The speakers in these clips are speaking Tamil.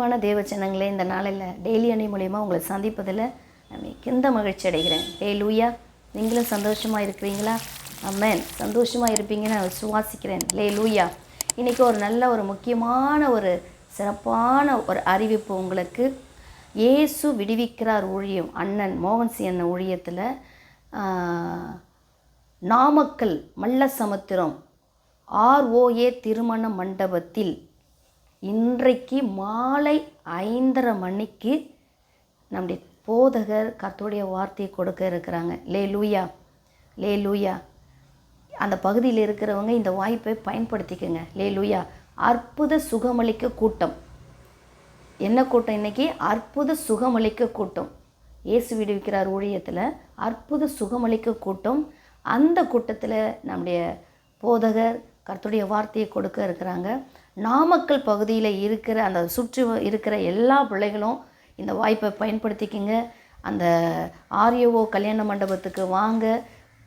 பிரியமான தேவ ஜனங்களே இந்த நாளில் டெய்லி அணி மூலயமா உங்களை சந்திப்பதில் மிகுந்த மகிழ்ச்சி அடைகிறேன். டே லூயா நீங்களும் சந்தோஷமாக இருக்கிறீங்களா? அம்மேன் சந்தோஷமாக இருப்பீங்கன்னு நான் சுவாசிக்கிறேன் லே லூயா இன்றைக்கி ஒரு நல்ல ஒரு முக்கியமான ஒரு சிறப்பான ஒரு அறிவிப்பு உங்களுக்கு. இயேசு விடுவிக்கிறார் ஊழியம் அண்ணன் மோகன் சி அண்ணன் ஊழியத்தில் நாமக்கல் மல்ல சமுத்திரம் ஆர்ஓஏ திருமண மண்டபத்தில். இன்றைக்கு மாலை ஐந்தரை மணிக்கு நம்முடைய போதகர் கர்த்தருடைய வார்த்தையை கொடுக்க இருக்கிறாங்க. லே லூயா லே லூயா அந்த பகுதியில் இருக்கிறவங்க இந்த வாய்ப்பை பயன்படுத்திக்கங்க. லே லூயா அற்புத சுகமளிக்க கூட்டம். என்ன கூட்டம் இன்றைக்கி அற்புத சுகமளிக்க கூட்டம். இயேசு விடுவிக்கிறார் ஊழியத்தில். அற்புத சுகமளிக்க கூட்டம். அந்த கூட்டத்தில் நம்முடைய போதகர் கருத்துடைய வார்த்தையை கொடுக்க இருக்கிறாங்க. நாமக்கல் பகுதியில் இருக்கிற அந்த சுற்றி இருக்கிற எல்லா பிள்ளைகளும் இந்த வாய்ப்பை பயன்படுத்திக்கிங்க. அந்த ஆரியவோ கல்யாண மண்டபத்துக்கு வாங்க.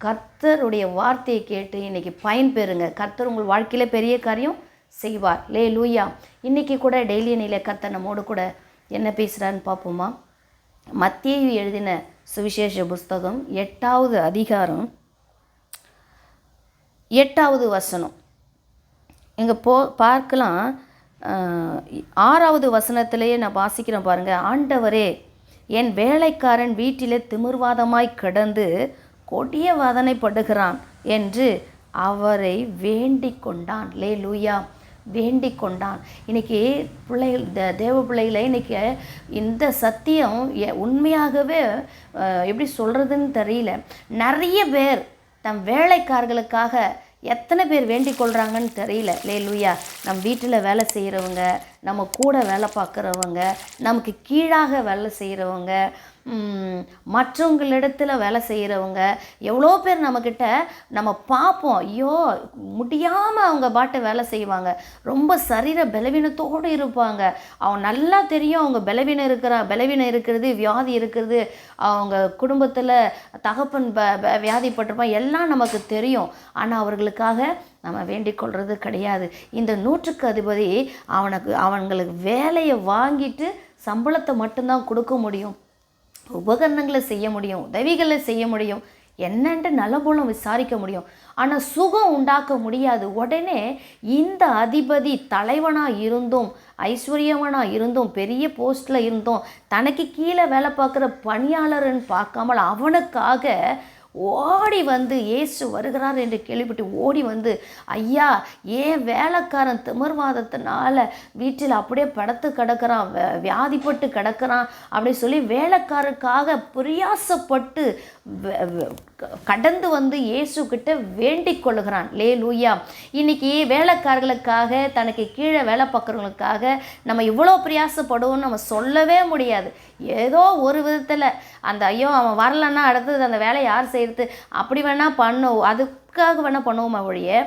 கர்த்தருடைய வார்த்தையை கேட்டு இன்றைக்கி பயன்பெறுங்க கர்த்தர் உங்கள் வாழ்க்கையில் பெரிய காரியம் செய்வார். லே லூயா இன்றைக்கி கூட டெய்லி நிலை கர்த்தர் நம்மோடு கூட என்ன பேசுகிறான்னு பார்ப்போமா? மத்திய எழுதின சுவிசேஷ புஸ்தகம் எட்டாவது அதிகாரம் எட்டாவது வசனம். இங்கே போ பார்க்கலாம். ஆறாவது வசனத்திலேயே நான் வாசிக்கிறேன் பாருங்கள் ஆண்டவரே என் வேலைக்காரன் வீட்டிலே திமிர்வாதமாய் கிடந்து கொடிய வாதனைப்படுகிறான் என்று அவரை வேண்டிக் கொண்டான். லே லூயா வேண்டி கொண்டான். இன்னைக்கு பிள்ளைகள் த- தேவ பிள்ளைகளை இன்றைக்கி இந்த சத்தியம் உண்மையாகவே எப்படி சொல்கிறதுன்னு தெரியல. நிறைய பேர் தம் வேலைக்காரர்களுக்காக எத்தனை பேர் வேண்டிக் கொள்கிறாங்கன்னு தெரியல. லே லூயா நம் வீட்டில் வேலை செய்கிறவங்க நம்ம கூட வேலை பார்க்குறவங்க நமக்கு கீழாக வேலை செய்கிறவங்க மற்றவங்களிடத்தில் வேலை செய்கிறவங்க எவ்வளோ பேர் நம்மக்கிட்ட நம்ம பார்ப்போம் ஐயோ முடியாமல் அவங்க பாட்டு வேலை செய்வாங்க. ரொம்ப சரீர பலவீனத்தோடு இருப்பாங்க. அவன் நல்லா தெரியும் அவங்க பலவீனம் இருக்கிற பலவீனம் இருக்கிறது வியாதி இருக்கிறது அவங்க குடும்பத்தில் தகப்பன் ப ப- வியாதிப்பட்டிருப்பான் எல்லாம் நமக்கு தெரியும். ஆனால் அவர்களுக்காக நம்ம வேண்டிக் கொள்வது கிடையாது. இந்த நூற்றுக்கு அதிபதி அவனுக்கு அவங்களுக்கு வேலையை வாங்கிட்டு சம்பளத்தை மட்டும்தான் கொடுக்க முடியும். உபகரணங்களை செய்ய முடியும் உதவிகளை செய்ய முடியும் என்னன்ட்டு நலபோலம் விசாரிக்க முடியும். ஆனால் சுகம் உண்டாக்க முடியாது. உடனே இந்த அதிபதி தலைவனாக இருந்தும் ஐஸ்வர்யவனாக இருந்தும் பெரிய போஸ்ட்டில் இருந்தும் தனக்கு கீழே வேலை பார்க்குற பணியாளர்னு பார்க்காமல் அவனுக்காக ஓடி வந்து இயேசு வருகிறார் என்று கேள்விப்பட்டு ஓடி வந்து ஐயா ஏன் வேலைக்காரன் திமிர்வாதத்தினால வீட்டில் அப்படியே படுத்து கிடக்கிறான் வியாதிப்பட்டு கிடக்கிறான்? அப்படின்னு சொல்லி வேலைக்காரருக்காக பிரயாசப்பட்டு கடந்து வந்து இயேசு கிட்ட வேண்டிக் கொள்கிறான் லே லூயா இன்னைக்கு வேலைக்காரர்களுக்காக தனக்கு கீழே வேலை பார்க்குறவங்களுக்காக நம்ம இவ்வளோ பிரயாசப்படுவோம்னு நம்ம சொல்லவே முடியாது. ஏதோ ஒரு விதத்தில் அந்த ஐயோ அவன் வரலன்னா அடுத்தது அந்த வேலையை யார் செய்கிறது அப்படி வேணால் பண்ணுவோம் அதுக்காக வேணால் பண்ணுவோமா ஒழிய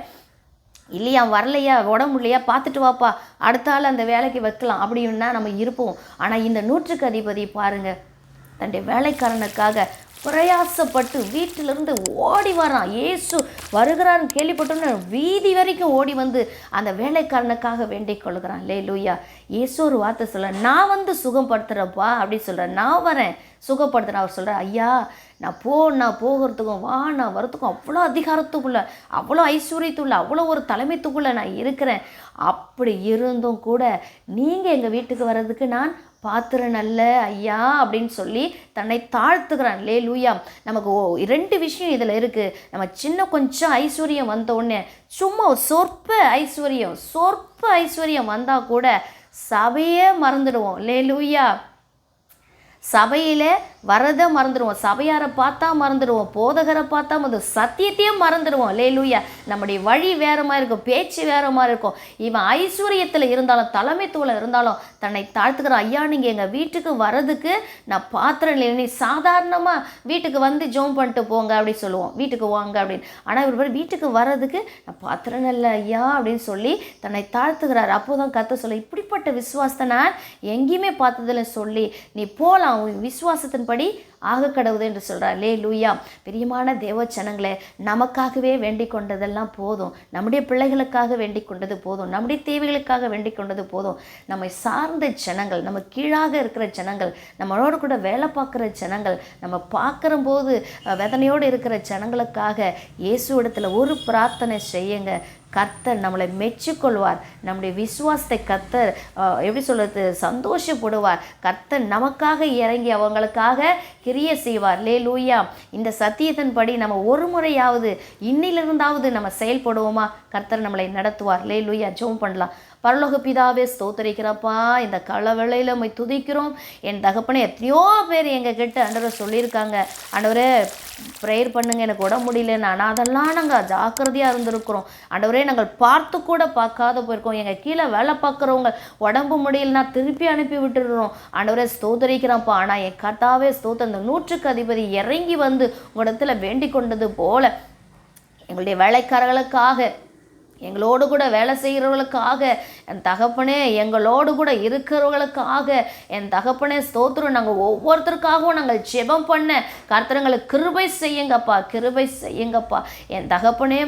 இல்லையா வரலையா உடம்பு இல்லையா பார்த்துட்டு வாப்பா. அடுத்த ஆள் அந்த வேலைக்கு வைக்கலாம் அப்படின்னா நம்ம இருப்போம். ஆனால் இந்த நூற்றுக்கு அதிபதி பாருங்க தன்னுடைய வேலைக்காரனுக்காக பிரயாசப்பட்டு வீட்டிலிருந்து ஓடி வரான். ஏசு வருகிறான்னு கேள்விப்பட்டோன்னு வீதி வரைக்கும் ஓடி வந்து அந்த வேலைக்காரனுக்காக வேண்டிக் கொள்கிறான். லே லூயா ஏசு ஒரு வார்த்தை சொல்ல நான் வந்து சுகப்படுத்துகிறப்பா அப்படி சொல்கிறேன் நான் வரேன். சுகப்படுத்துறேன். அவர் சொல்கிறார் ஐயா நான் போ நான் போகிறதுக்கும் வா நான் வரத்துக்கும் அவ்வளோ அதிகாரத்துக்குள்ளே அவ்வளோ ஐஸ்வர்யத்துள்ள அவ்வளோ ஒரு தலைமைத்துக்குள்ளே நான் இருக்கிறேன். அப்படி இருந்தும் கூட நீங்கள் எங்கள் வீட்டுக்கு வர்றதுக்கு நான் பாத்திரம் நல்ல ஐயா அப்படின்னு சொல்லி தன்னை தாழ்த்துக்கிறான் லே லூயா நமக்கு ஓ ரெண்டு விஷயம் இதில் இருக்குது நம்ம சின்ன கொஞ்சம் ஐஸ்வர்யம் வந்தோடனே சும்மா சொற்ப ஐஸ்வர்யம் சொற்ப ஐஸ்வர்யம் வந்தால் கூட சபையே மறந்துடுவோம். லே லூயா சபையில் வரதை மறந்துடுவோம். சபையாரை பார்த்தா மறந்துடுவோம். போதகரை பார்த்தா மறந்து சத்தியத்தையும் மறந்துடுவோம். லே லூயா நம்முடைய வழி வேறு மாதிரி இருக்கும். பேச்சு வேறு மாதிரி இருக்கும். இவன் ஐஸ்வர்யத்தில் இருந்தாலும் தலைமைத்துவில் இருந்தாலும் தன்னை தாழ்த்துக்கிற ஐயா நீங்கள் எங்கள் வீட்டுக்கு வர்றதுக்கு நான் பாத்திரம் இல்லை. நீ சாதாரணமாக வீட்டுக்கு வந்து ஜோம் பண்ணிட்டு போங்க அப்படின்னு சொல்லுவோம். வீட்டுக்கு வாங்க அப்படின்னு. ஆனால் இவர் வீட்டுக்கு வர்றதுக்கு நான் பாத்திரம் இல்லை ஐயா அப்படின்னு சொல்லி தன்னை தாழ்த்துக்கிறார் அப்போதான் தான் சொல்ல இப்படிப்பட்ட விசுவாசத்தை நான் எங்கேயுமே பார்த்ததில்ல. சொல்லி நீ போகலாம் ನಾವು ವಿಶ್ವಾಸತನ ಪಡಿ ஆக கடவுது என்று சொல்கிறார் லே லூயா பிரியமான தேவ ஜனங்களே நமக்காகவே வேண்டிக் கொண்டதெல்லாம் போதும். நம்முடைய பிள்ளைகளுக்காக வேண்டிக் கொண்டது போதும். நம்முடைய தேவைகளுக்காக வேண்டிக் கொண்டது போதும். நம்மை சார்ந்த ஜனங்கள் நம்ம கீழாக இருக்கிற ஜனங்கள் நம்மளோட கூட வேலை பார்க்குற ஜனங்கள் நம்ம பார்க்குற போது வேதனையோடு இருக்கிற ஜனங்களுக்காக இயேசு இடத்துல ஒரு பிரார்த்தனை செய்யுங்க. கர்த்தர் நம்மளை மெச்சிக்கொள்வார். நம்முடைய விசுவாசத்தை கர்த்தர் எப்படி சொல்கிறது சந்தோஷப்படுவார். கர்த்தர் நமக்காக இறங்கி அவங்களுக்காக கிரிய செய்வார். லே லூயா இந்த சத்தியத்தின் படி நம்ம ஒரு முறையாவது இன்னிலிருந்தாவது நம்ம செயல்படுவோமா? கர்த்தர் நம்மளை நடத்துவார். லே லூயா ஜோம் பண்ணலாம். பரலோக பிதாவே ஸ்தோத்தரிக்கிறப்பா இந்த களவேளையில் போய் துதிக்கிறோம். என் தகப்பனை எத்தனையோ பேர் எங்கள் கிட்ட ஆண்டவர் சொல்லியிருக்காங்க. ஆண்டவரே ப்ரேயர் பண்ணுங்க எனக்கு உடம்பு முடியலன்னு. ஆனால் அதெல்லாம் நாங்கள் ஜாக்கிரதையாக இருந்திருக்கிறோம். ஆண்டவரே நாங்கள் பார்த்து கூட பார்க்காத போயிருக்கோம். எங்கள் கீழே வேலை பார்க்குறவங்க உடம்பு முடியலனா திருப்பி அனுப்பி விட்டுடுறோம். ஆண்டவரே ஸ்தோத்தரிக்கிறப்பா. ஆனால் என் கர்த்தாவே ஸ்தோத்த இந்த நூற்றுக்கு அதிபதி இறங்கி வந்து உங்களிடத்துல வேண்டிக் கொண்டது போல எங்களுடைய வேலைக்காரர்களுக்காக எங்களோடு கூட வேலை செய்கிறவர்களுக்காக என் தகப்பனே எங்களோடு கூட இருக்கிறவர்களுக்காக என் தகப்பனே ஸ்தோத்திரம். நாங்கள் ஒவ்வொருத்தருக்காகவும் நாங்கள் ஜெபம் பண்ண கர்த்தரங்களுக்கு கிருபை செய்யுங்கப்பா கிருபை செய்யுங்கப்பா. என் தகப்பனே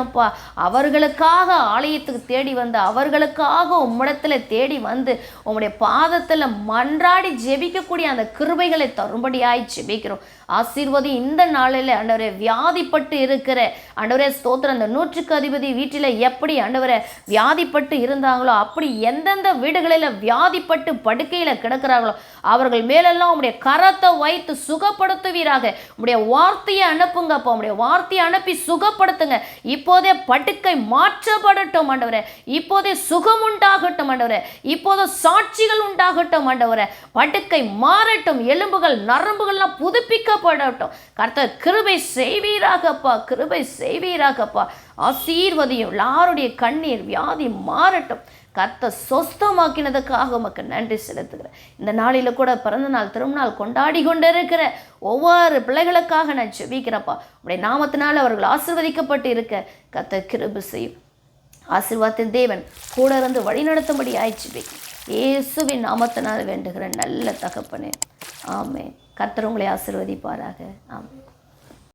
நம்ம அவர்களுக்காக ஆலயத்துக்கு தேடி வந்து அவர்களுக்காக உம்மிடத்தில் தேடி வந்து உம்முடைய பாதத்தில் மன்றாடி ஜெபிக்கக்கூடிய அந்த கிருபைகளை தரும்படியாய் ஜெபிக்கிறோம். ஆசீர்வதி இந்த நாளில் ஆண்டவரே வியாதிப்பட்டு இருக்கிற ஆண்டவரே ஸ்தோத்திரம். அந்த நூற்றுக்கு அதிபதி வீட்டில் எப்படி ஆண்டவரை வியாதிப்பட்டு இருந்தாங்களோ அப்படி எந்தெந்த வீடுகளில் வியாதிப்பட்டு படுக்கையில் கிடக்கிறார்களோ அவர்கள் மேலெல்லாம் உடைய கரத்தை வைத்து சுகப்படுத்துவீராக. உடைய வார்த்தையை அனுப்புங்கப்பா உடைய வார்த்தையை அனுப்பி சுகப்படுத்துங்க. இப்போதே படுக்கை மாற்றப்படட்டும் ஆண்டவரே. இப்போதே சுகம் உண்டாகட்டும் ஆண்டவரே. இப்போதே சாட்சிகள் உண்டாகட்டும் ஆண்டவரே. படுக்கை மாறட்டும் எலும்புகள் நரம்புகள்லாம் புதுப்பிக்கப்படட்டும். கர்த்தர் கிருபை செய்வீராகப்பா கிருபை செய்வீராகப்பா முழுவதையும் எல்லாருடைய கண்ணீர் வியாதி மாறட்டும். கர்த்த சொஸ்தமாக்கினதுக்காக உமக்கு நன்றி செலுத்துகிறேன். இந்த நாளில் கூட பிறந்த நாள் திருநாள் கொண்டாடி கொண்டு இருக்கிற ஒவ்வொரு பிள்ளைகளுக்காக நான் செபிக்கிறப்பா உடைய நாமத்தினால் அவர்கள் ஆசிர்வதிக்கப்பட்டு இருக்க கத்த கிருபு செய்யும். ஆசிர்வாதத்தின் தேவன் கூட இருந்து வழிநடத்தும்படி ஆயிடுச்சு இயேசுவின் நாமத்தினால் வேண்டுகிறேன் நல்ல தகப்பனே. ஆமே கர்த்தர் உங்களை ஆசீர்வதிப்பாராக. ஆமே